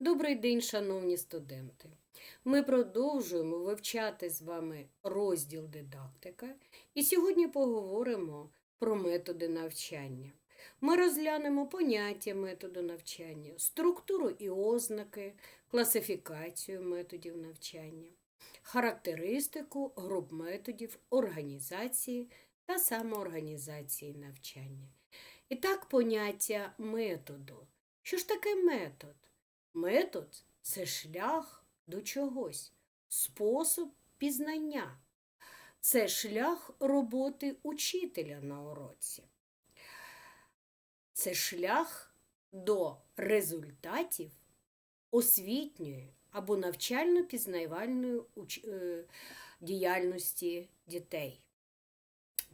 Добрий день, шановні студенти. Ми продовжуємо вивчати з вами розділ дидактика і сьогодні поговоримо про методи навчання. Ми розглянемо поняття методу навчання, структуру і ознаки, класифікацію методів навчання, характеристику груп методів організації та самоорганізації навчання. І так, поняття методу. Що ж таке метод? Метод це шлях до чогось, спосіб пізнання. Це шлях роботи учителя на уроці. Це шлях до результатів освітньої або навчально-пізнавальної е, діяльності дітей.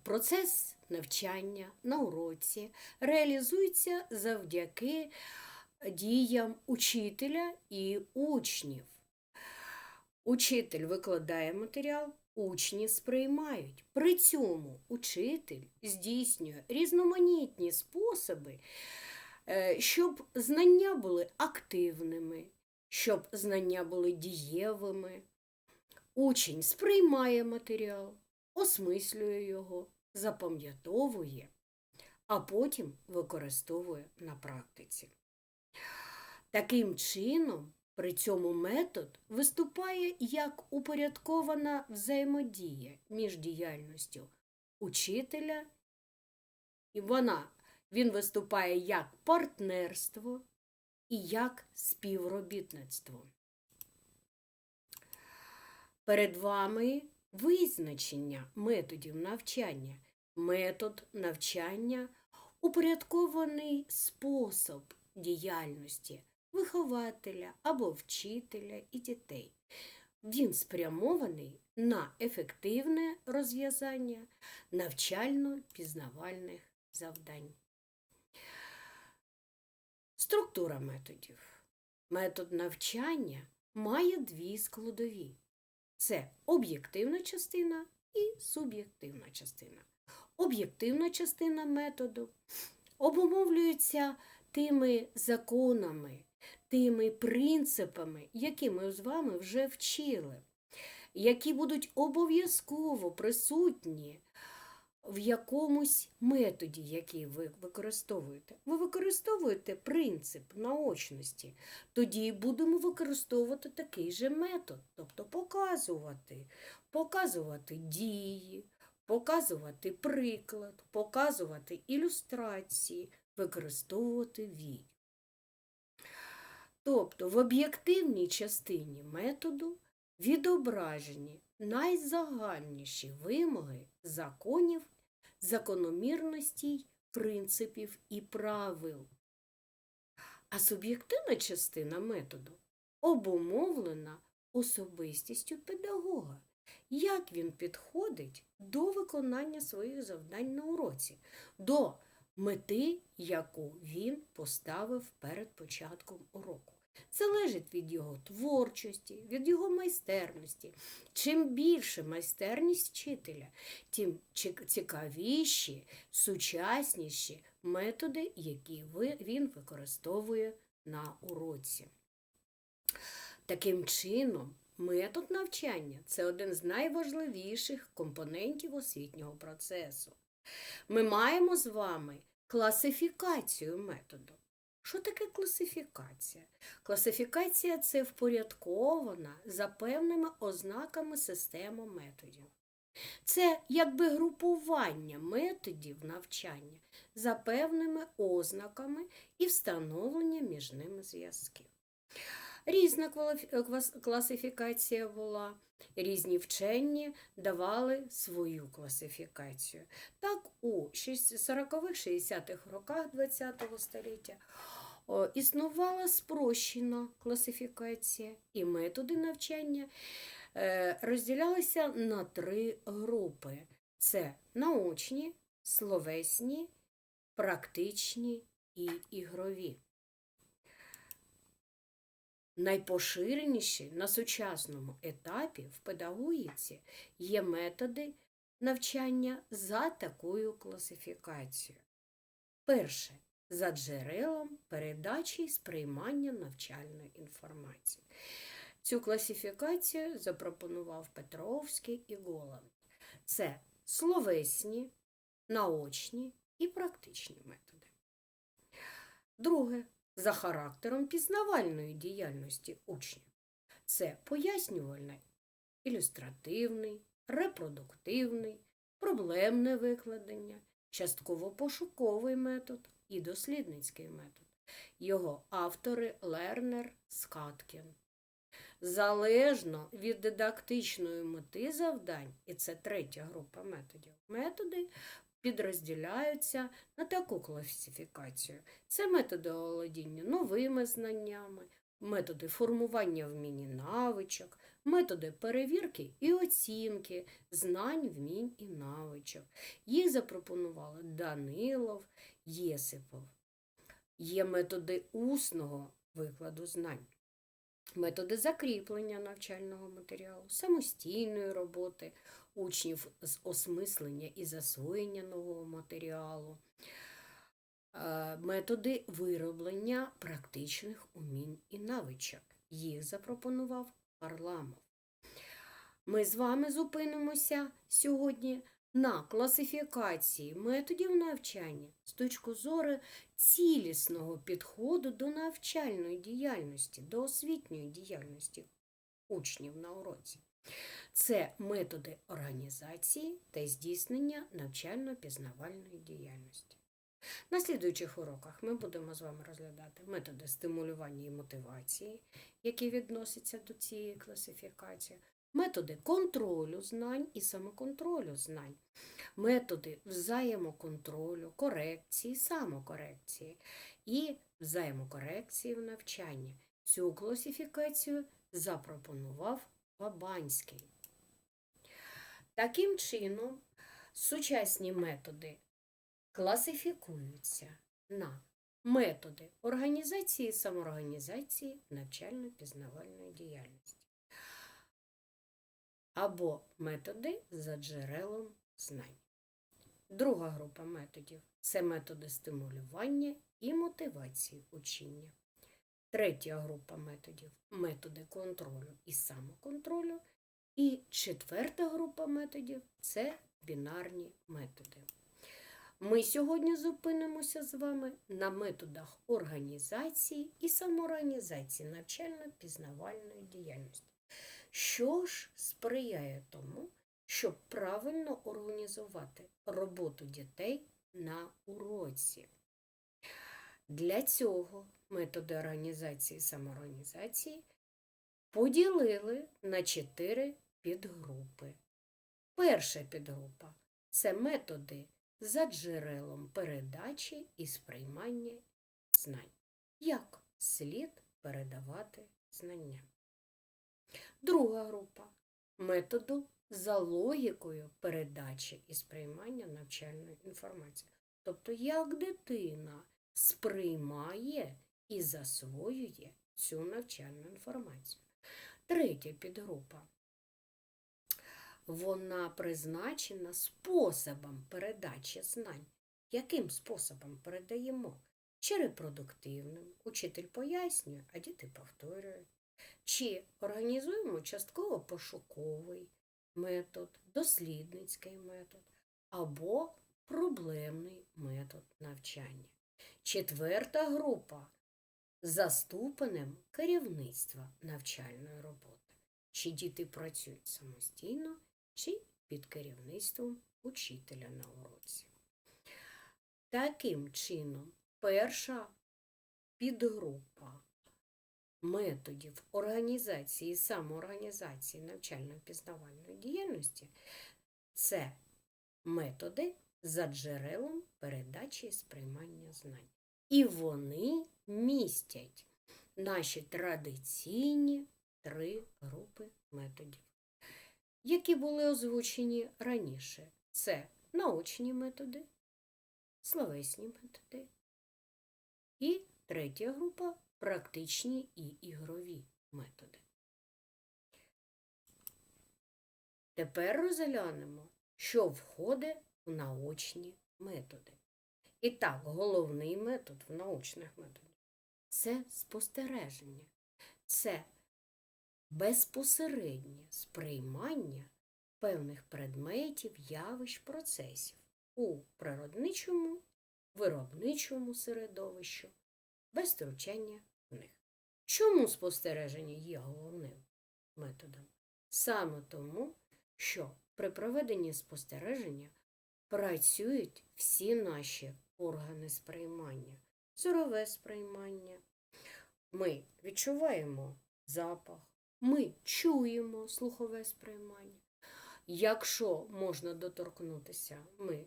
Процес навчання на уроці реалізується завдяки діям учителя і учнів. Учитель викладає матеріал, учні сприймають. При цьому учитель здійснює різноманітні способи, е, щоб знання були активними, щоб знання були дієвими. Учень сприймає матеріал, осмислює його, запам'ятовує, а потім використовує на практиці. Таким чином, при цьому метод виступає як упорядкована взаємодія між діяльністю учителя, і вона, він виступає як партнерство і як співробітництво. Перед вами визначення методів навчання. Метод навчання упорядкований спосіб діяльності вихователя або вчителя і дітей. Він спрямований на ефективне розв'язання навчально-пізнавальних завдань. Структура методів. Метод навчання має дві складові: це об'єктивна частина і суб'єктивна частина. Об'єктивна частина методу обумовлюється тими законами, тими принципами, які ми з вами вже вчили, які будуть обов'язково присутні в якомусь методі, який ви використовуєте. Ви використовуєте принцип наочності, тоді будемо використовувати такий же метод, тобто показувати, показувати дії, показувати приклад, показувати ілюстрації, використовувати відео. Тобто в об'єктивній частині методу відображені найзагальніші вимоги законів, закономірностей, принципів і правил. А суб'єктивна частина методу обумовлена особистістю педагога, як він підходить до виконання своїх завдань на уроці, до мети, яку він поставив перед початком уроку. Залежить від його творчості, від його майстерності. Чим більше майстерність вчителя, тим цікавіші, сучасніші методи, які він використовує на уроці. Таким чином, метод навчання це один з найважливіших компонентів освітнього процесу. Ми маємо з вами класифікацію методу. Що таке класифікація? Класифікація це впорядкована за певними ознаками система методів. Це якби групування методів навчання за певними ознаками і встановлення між ними зв'язків. Різна класифікація була, різні вчені давали свою класифікацію. Так, у 40-х-60-х роках ХХ століття існувала спрощена класифікація, і методи навчання е, розділялися на три групи: це наочні, словесні, практичні і ігрові. Найпоширеніші на сучасному етапі в педагогіці є методи навчання за такою класифікацією. Перше за джерелом передачі і сприймання навчальної інформації. Цю класифікацію запропонував Петровський і Голланд. Це словесні, наочні і практичні методи. Друге за характером пізнавальної діяльності учнів. Це пояснювальний, ілюстративний, репродуктивний, проблемне викладення, частково пошуковий метод і дослідницький метод. Його автори Лернер Скаткін. Залежно від дидактичної мети завдань, і це третя група методів, методи підрозділяються на таку класифікацію. Це методи володіння новими знаннями, методи формування вмінь і навичок, методи перевірки і оцінки знань, вмінь і навичок. Їх запропонували Данилов, Єсипов. Є методи усного викладу знань. Методи закріплення навчального матеріалу, самостійної роботи учнів з осмислення і засвоєння нового матеріалу, е, методи вироблення практичних умінь і навичок. Їх запропонував Парламов. Ми з вами зупинимося сьогодні на класифікації методів навчання з точки зору цілісного підходу до навчальної діяльності, до освітньої діяльності учнів на уроці. Це методи організації та здійснення навчально-пізнавальної діяльності. На слідуючих уроках ми будемо з вами розглядати методи стимулювання і мотивації, які відносяться до цієї класифікації, методи контролю знань і самоконтролю знань, методи взаємоконтролю, корекції, самокорекції і взаємокорекції в навчанні. Цю класифікацію запропонував Бабанський. Таким чином, сучасні методи класифікуються на методи організації і самоорганізації навчально-пізнавальної діяльності або методи за джерелом знань. Друга група методів це методи стимулювання і мотивації учення. Третя група методів методи контролю і самоконтролю. І четверта група методів це бінарні методи. Ми сьогодні зупинимося з вами на методах організації і самоорганізації навчально-пізнавальної діяльності. Що ж сприяє тому, щоб правильно організувати роботу дітей на уроці? Для цього методи організації і самоорганізації поділили на чотири підгрупи. Перша підгрупа це методи за джерелом передачі і сприймання знань. Як слід передавати знання. Друга група методу за логікою передачі і сприймання навчальної інформації. Тобто, як дитина сприймає і засвоює цю навчальну інформацію. Третя підгрупа. Вона призначена способом передачі знань. Яким способом передаємо? Чи репродуктивним, учитель пояснює, а діти повторюють. Чи організуємо частково пошуковий метод, дослідницький метод або проблемний метод навчання. Четверта група за ступенем керівництва навчальної роботи. Чи діти працюють самостійно, чи під керівництвом учителя на уроці. Таким чином, перша підгрупа методів організації і самоорганізації навчально-пізнавальної діяльності це методи за джерелом передачі і сприймання знань. І вони містять наші традиційні три групи методів, які були озвучені раніше. Це наочні методи, словесні методи. І третя група практичні і ігрові методи. Тепер розглянемо, що входить в наочні методи. І так, головний метод в научних методах це спостереження, це безпосереднє сприймання певних предметів, явищ, процесів у природничому, виробничому середовищу, без втручання них. Чому спостереження є головним методом? Саме тому, що при проведенні спостереження працюють всі наші органи сприймання, зорове сприймання. Ми відчуваємо запах, ми чуємо слухове сприймання. Якщо можна доторкнутися, ми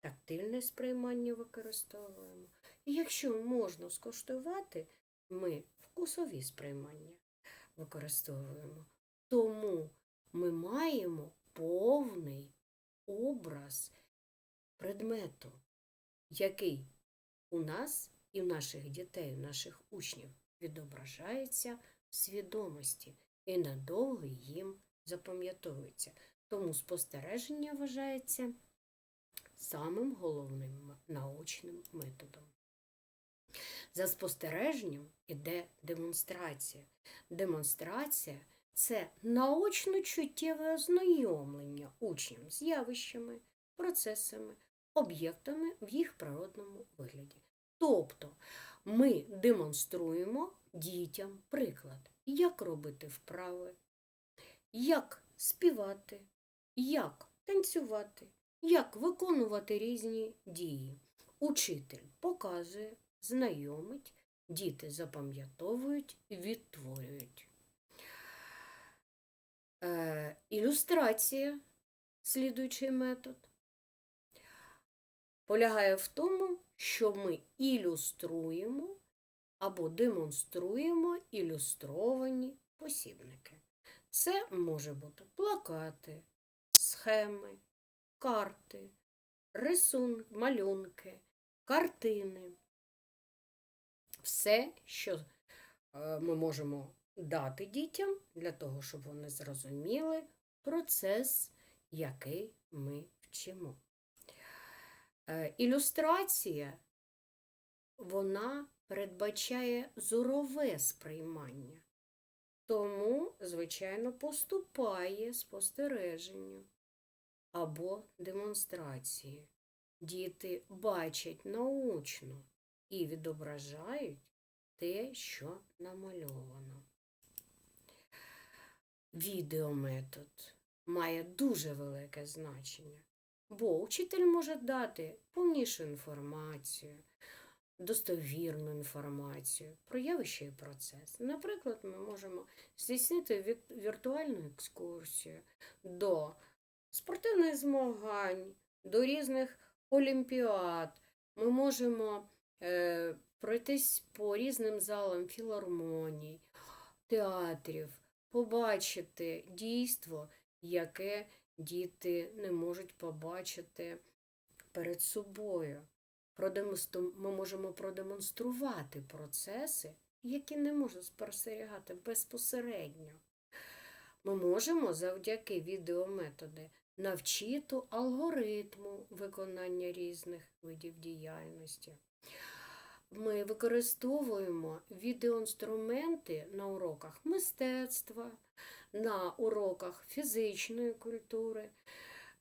тактильне сприймання використовуємо. І якщо можна скуштувати, ми вкусові сприймання використовуємо. Тому ми маємо повний образ предмету, який у нас і в наших дітей, у наших учнів відображається в свідомості і надовго їм запам'ятовується. Тому спостереження вважається самим головним научним методом. За спостереженням іде демонстрація. Демонстрація це наочно чуттєве ознайомлення учнів з явищами, процесами, об'єктами в їх природному вигляді. Тобто ми демонструємо дітям приклад, як робити вправи, як співати, як танцювати, як виконувати різні дії. Учитель показує, знайомить, діти запам'ятовують, і відтворюють. Е, ілюстрація, слідуючий метод, полягає в тому, що ми ілюструємо або демонструємо ілюстровані посібники. Це може бути плакати, схеми, карти, рисунки, малюнки, картини. Все, що е, ми можемо дати дітям для того, щоб вони зрозуміли процес, який ми вчимо. Е, Ілюстрація, вона передбачає зорове сприймання. Тому, звичайно, поступає спостереженню або демонстрації. Діти бачать наочно і відображають те, що намальовано. Відеометод має дуже велике значення, бо учитель може дати повнішу інформацію, достовірну інформацію про явище і процес. Наприклад, ми можемо здійснити віртуальну екскурсію до спортивних змагань, до різних олімпіад. Ми можемо пройтись по різним залам філармоній, театрів, побачити дійство, яке діти не можуть побачити перед собою. Ми можемо продемонструвати процеси, які не можна спостерігати безпосередньо. Ми можемо завдяки відеометоди навчити алгоритму виконання різних видів діяльності. Ми використовуємо відеоінструменти на уроках мистецтва, на уроках фізичної культури.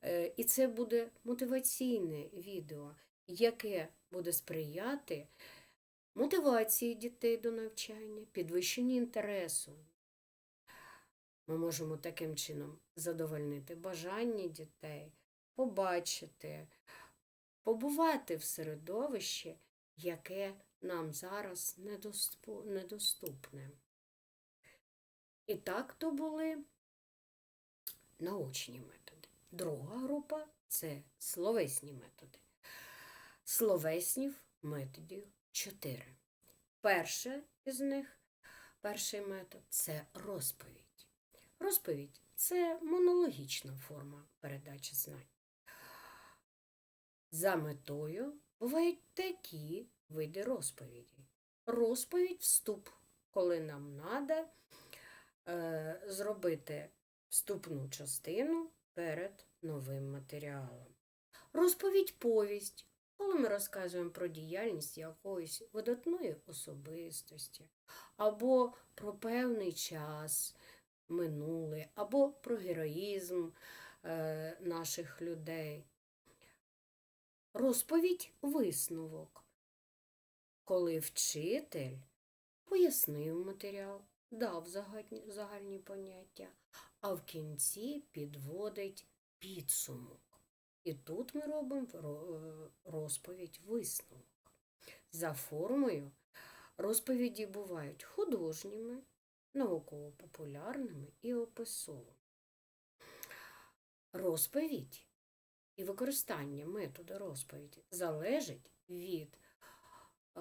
Е, І це буде мотиваційне відео, яке буде сприяти мотивації дітей до навчання, підвищенню інтересу. Ми можемо таким чином задовольнити бажання дітей, побачити, побувати в середовищі, яке нам зараз недоступне. І так то були научні методи. Друга група це словесні методи. Словеснів методів чотири. Перше із них, перший метод це розповідь. Розповідь це монологічна форма передачі знань. За метою бувають такі види розповіді. Розповідь вступ, коли нам треба е, зробити вступну частину перед новим матеріалом. Розповідь повість, коли ми розказуємо про діяльність якоїсь видатної особистості, або про певний час минулий, або про героїзм е, наших людей. Розповідь висновок, коли вчитель пояснив матеріал, дав загальні, поняття, а в кінці підводить підсумок. І тут ми робимо розповідь висновок. За формою розповіді бувають художніми, науково-популярними і описовими. Розповідь і використання методу розповіді залежить від е,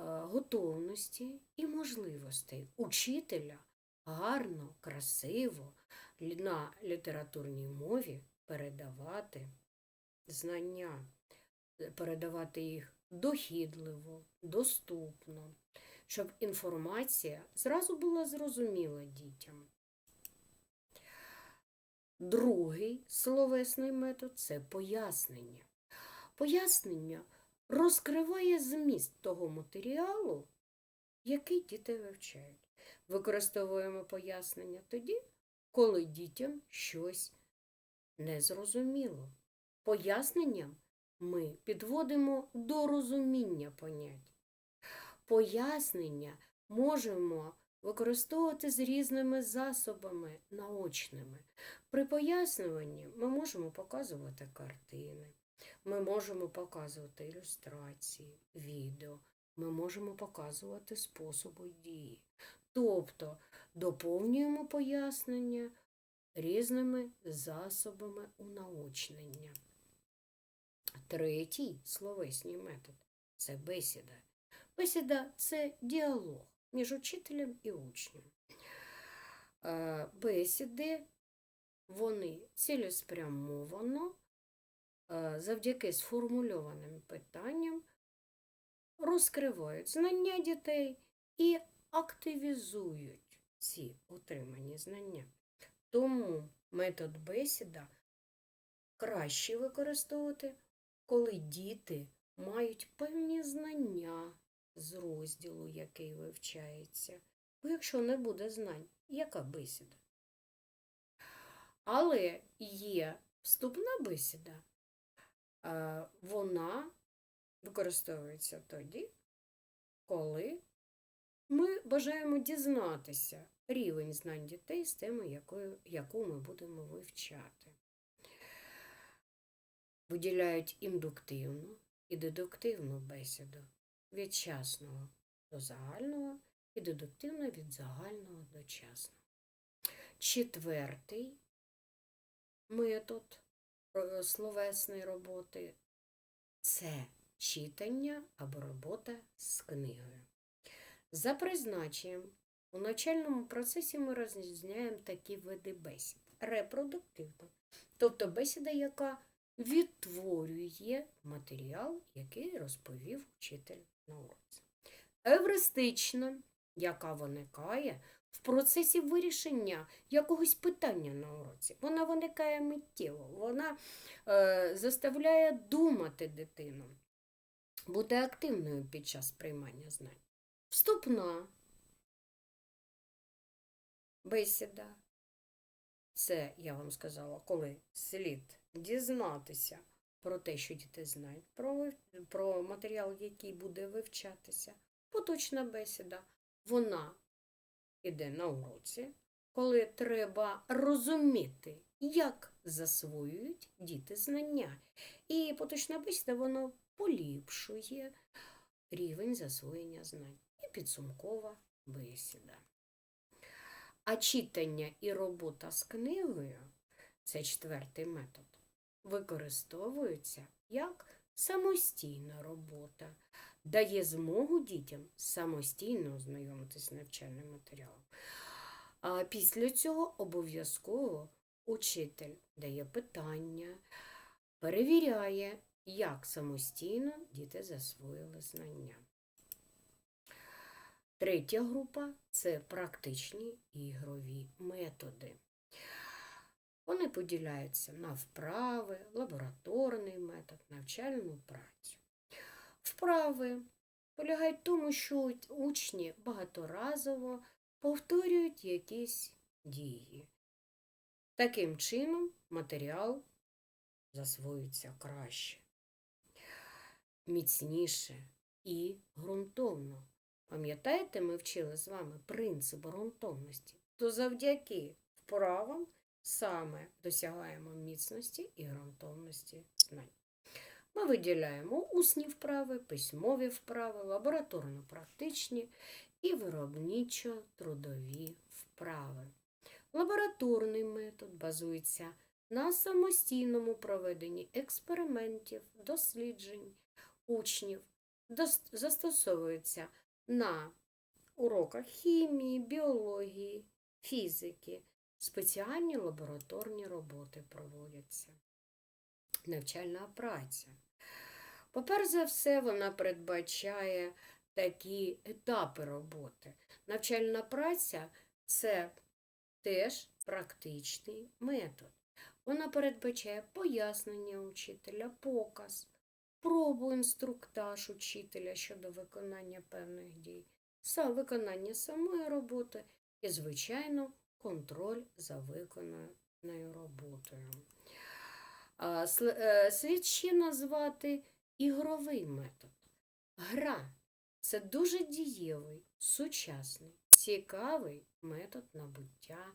готовності і можливостей учителя гарно, красиво на літературній мові передавати знання, е, передавати їх дохідливо, доступно, щоб інформація зразу була зрозуміла дітям. Другий словесний метод це пояснення. Пояснення розкриває зміст того матеріалу, який діти вивчають. Використовуємо пояснення тоді, коли дітям щось незрозуміло. Поясненням ми підводимо до розуміння понять. Пояснення можемо використовувати з різними засобами наочними. При пояснюванні ми можемо показувати картини, ми можемо показувати ілюстрації, відео, ми можемо показувати способи дії. Тобто доповнюємо пояснення різними засобами унаочнення. Третій словесний метод це бесіда. Бесіда це діалог між учителем і учнем. Е, Бесіди вони цілеспрямовано е, завдяки сформульованим питанням розкривають знання дітей і активізують ці отримані знання. Тому метод бесіда краще використовувати, коли діти мають певні знання з розділу, який вивчається. Бо якщо не буде знань, яка бесіда? Але є вступна бесіда, вона використовується тоді, коли ми бажаємо дізнатися рівень знань дітей з теми, якою, яку ми будемо вивчати. Виділяють індуктивну і дедуктивну бесіду від частного до загального і дедуктивно від загального до частного. Четвертий метод словесної роботи це читання або робота з книгою. За призначенням у навчальному процесі ми розрізняємо такі види бесід. Репродуктивна, тобто бесіда, яка відтворює матеріал, який розповів вчитель на уроці. Евристична, яка виникає в процесі вирішення якогось питання на уроці. Вона виникає миттєво, вона е, заставляє думати дитину, бути активною під час приймання знань. Вступна бесіда. Це, я вам сказала, коли слід дізнатися про те, що діти знають, про, про матеріал, який буде вивчатися. Поточна бесіда, вона іде на уроці, коли треба розуміти, як засвоюють діти знання. І поточна бесіда, вона поліпшує рівень засвоєння знань. І підсумкова бесіда. А читання і робота з книгою це четвертий метод, використовуються як самостійна робота, дає змогу дітям самостійно ознайомитись з навчальним матеріалом. А після цього обов'язково учитель дає питання, перевіряє, як самостійно діти засвоїли знання. Третя група це практичні ігрові методи. Вони поділяються на вправи, лабораторний метод, навчальну працю. Вправи полягають в тому, що учні багаторазово повторюють якісь дії. Таким чином матеріал засвоюється краще, міцніше і ґрунтовно. Пам'ятаєте, ми вчили з вами принцип ґрунтовності, то завдяки вправам саме досягаємо міцності і ґрунтовності знань. Ми виділяємо усні вправи, письмові вправи, лабораторно-практичні і виробничо-трудові вправи. Лабораторний метод базується на самостійному проведенні експериментів, досліджень учнів, застосовується на уроках хімії, біології, фізики. Спеціальні лабораторні роботи проводяться. Навчальна праця. Поперш за все, вона передбачає такі етапи роботи. Навчальна праця це теж практичний метод. Вона передбачає пояснення учителя, показ, пробу інструктаж учителя щодо виконання певних дій, виконання самої роботи і, звичайно, контроль за виконаною роботою. Е, Слід ще назвати ігровий метод. Гра це дуже дієвий, сучасний, цікавий метод набуття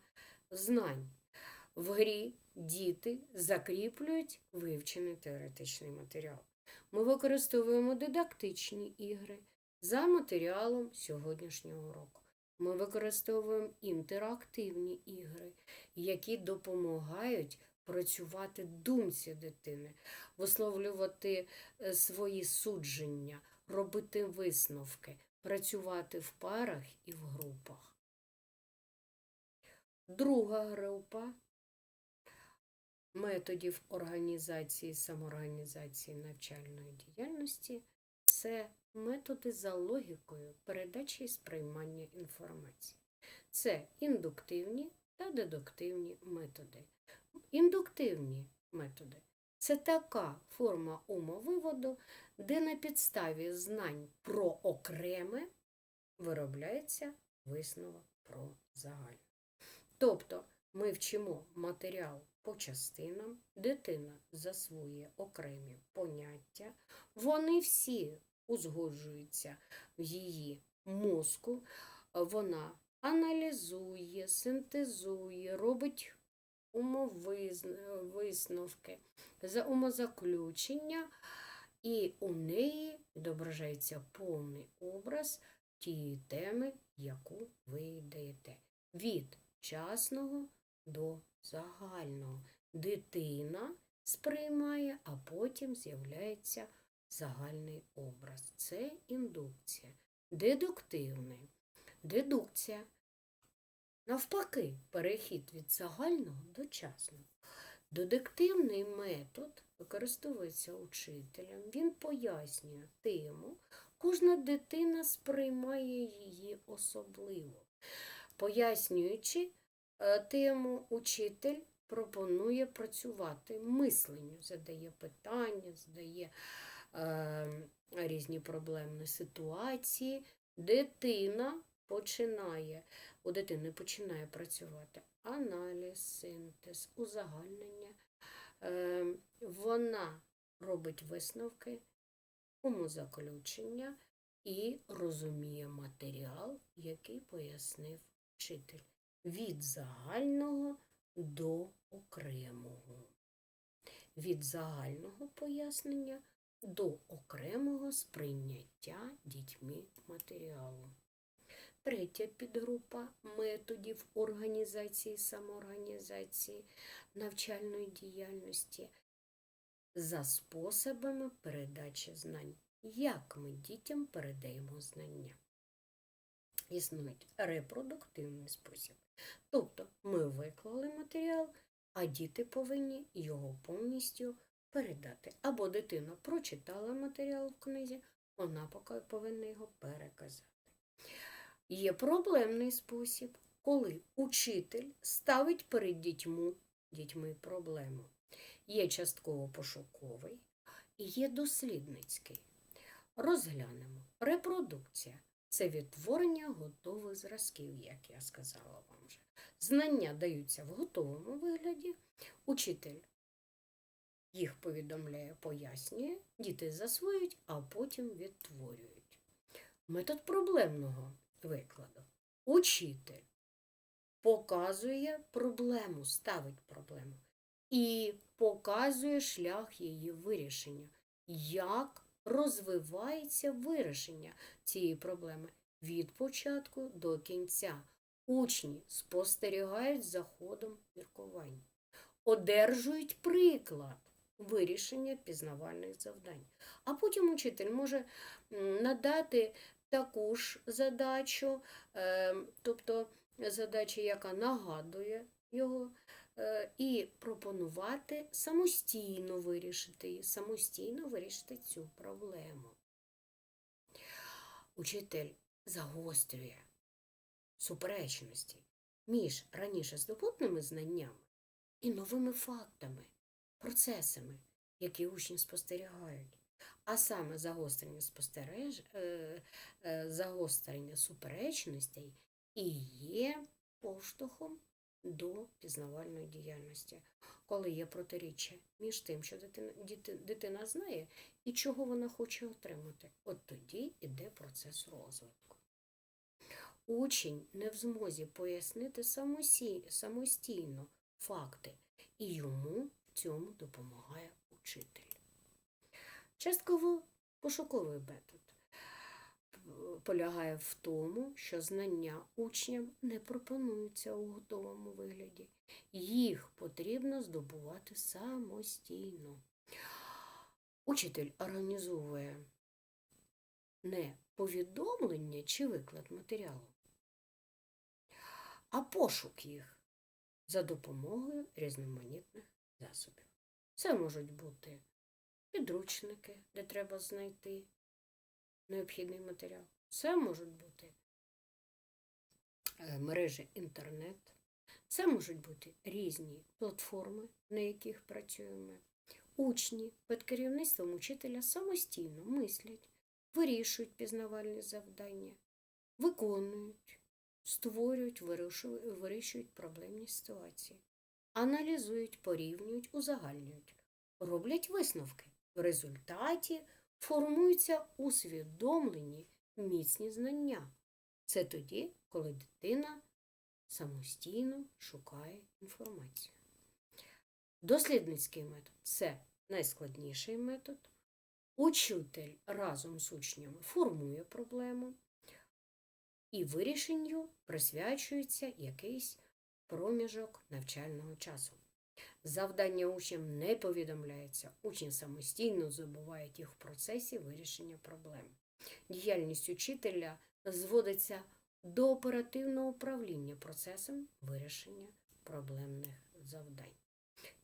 знань. В грі діти закріплюють вивчений теоретичний матеріал. Ми використовуємо дидактичні ігри за матеріалом сьогоднішнього року. Ми використовуємо інтерактивні ігри, які допомагають працювати думці дитини, висловлювати е, свої судження, робити висновки, працювати в парах і в групах. Друга група методів організації самоорганізації навчальної діяльності це методи за логікою передачі і сприймання інформації. Це індуктивні та дедуктивні методи. Індуктивні методи це така форма умовиводу, де на підставі знань про окреме виробляється висновок про загальне. Тобто ми вчимо матеріал по частинам, дитина засвоює окремі поняття, вони всі узгоджуються в її мозку, вона аналізує, синтезує, робить умовисновки, за умозаключення, і у неї відображається повний образ тієї теми, яку ви даєте. Від частного до загального. Дитина сприймає, а потім з'являється загальний образ. Це індукція. Дедуктивний. Дедукція. Навпаки, перехід від загального до частного. Дедуктивний метод використовується учителем. Він пояснює тему. Кожна дитина сприймає її особливо. Пояснюючи е, тему, учитель пропонує працювати мисленню, задає питання, задає е, різні проблемні ситуації. Дитина починає, у дитини починає працювати аналіз, синтез, узагальнення. Е, вона робить висновки, умозаключення і розуміє матеріал, який пояснив вчитель. Від загального до окремого. Від загального пояснення до окремого сприйняття дітьми матеріалу. Третя підгрупа методів організації самоорганізації навчальної діяльності за способами передачі знань. Як ми дітям передаємо знання? Існує репродуктивний спосіб. Тобто ми виклали матеріал, а діти повинні його повністю передати. Або дитина прочитала матеріал в книзі, вона поки повинна його переказати. Є проблемний спосіб, коли учитель ставить перед дітьми, дітьми проблему. Є частково пошуковий і є дослідницький. розглянемо. Репродукція це відтворення готових зразків, як я сказала вам вже. Знання даються в готовому вигляді. Учитель їх повідомляє, пояснює, діти засвоюють, а потім відтворюють. Метод проблемного викладу. Учитель показує проблему, ставить проблему і показує шлях її вирішення, як розвивається вирішення цієї проблеми від початку до кінця. Учні спостерігають за ходом міркувань, одержують приклад вирішення пізнавальних завдань. А потім учитель може надати таку ж задачу, е, тобто задача, яка нагадує його, е, і пропонувати самостійно вирішити самостійно вирішити цю проблему. Учитель загострює суперечності між раніше здобутними знаннями і новими фактами, процесами, які учні спостерігають. А саме загострення спостереж... е, е, загострення суперечностей і є поштовхом до пізнавальної діяльності, коли є протиріччя між тим, що дитина, дитина знає і чого вона хоче отримати. От тоді йде процес розвитку. Учень не в змозі пояснити самостійно факти, і йому в цьому допомагає учитель. Частково пошуковий метод полягає в тому, що знання учням не пропонуються у готовому вигляді. Їх потрібно здобувати самостійно. Учитель організовує не повідомлення чи виклад матеріалу, а пошук їх за допомогою різноманітних засобів. Це можуть бути підручники, де треба знайти необхідний матеріал. Це можуть бути е, мережі інтернет, це можуть бути різні платформи, на яких працюємо. Учні під керівництвом учителя самостійно мислять, вирішують пізнавальні завдання, виконують, створюють, вирішують, вирішують проблемні ситуації, аналізують, порівнюють, узагальнюють, роблять висновки. В результаті формуються усвідомлені міцні знання. Це тоді, коли дитина самостійно шукає інформацію. Дослідницький метод це найскладніший метод. Учитель разом з учнями формує проблему, і вирішенню присвячується якийсь проміжок навчального часу. Завдання учням не повідомляється, учні самостійно забувають їх в процесі вирішення проблем. Діяльність учителя зводиться до оперативного управління процесом вирішення проблемних завдань.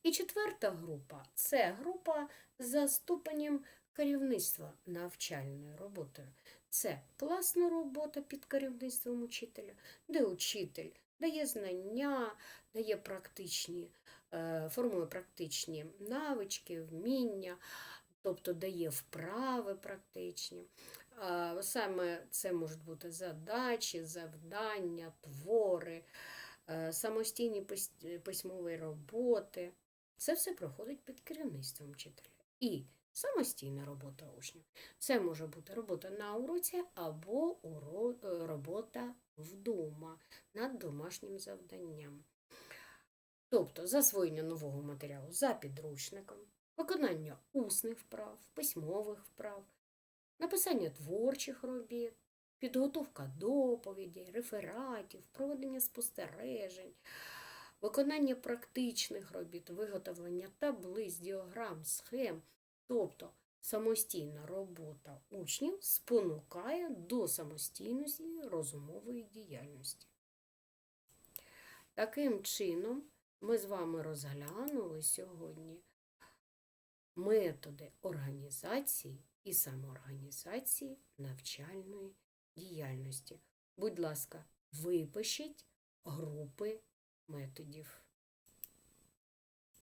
І четверта група це група за ступенем керівництва навчальною роботою. Це класна робота під керівництвом учителя, де учитель дає знання, дає практичні, формує практичні навички, вміння, тобто дає вправи практичні. Саме це можуть бути задачі, завдання, твори, е, самостійні письмові роботи. Це все проходить під керівництвом вчителя. І самостійна робота учнів. Це може бути робота на уроці або е, робота вдома над домашнім завданням. Тобто засвоєння нового матеріалу за підручником, виконання усних вправ, письмових вправ, написання творчих робіт, підготовка доповідей, рефератів, проведення спостережень, виконання практичних робіт, виготовлення таблиць, діаграм, схем, тобто самостійна робота учнів спонукає до самостійності розумової діяльності. Таким чином, ми з вами розглянули сьогодні методи організації і самоорганізації навчальної діяльності. Будь ласка, випишіть групи методів.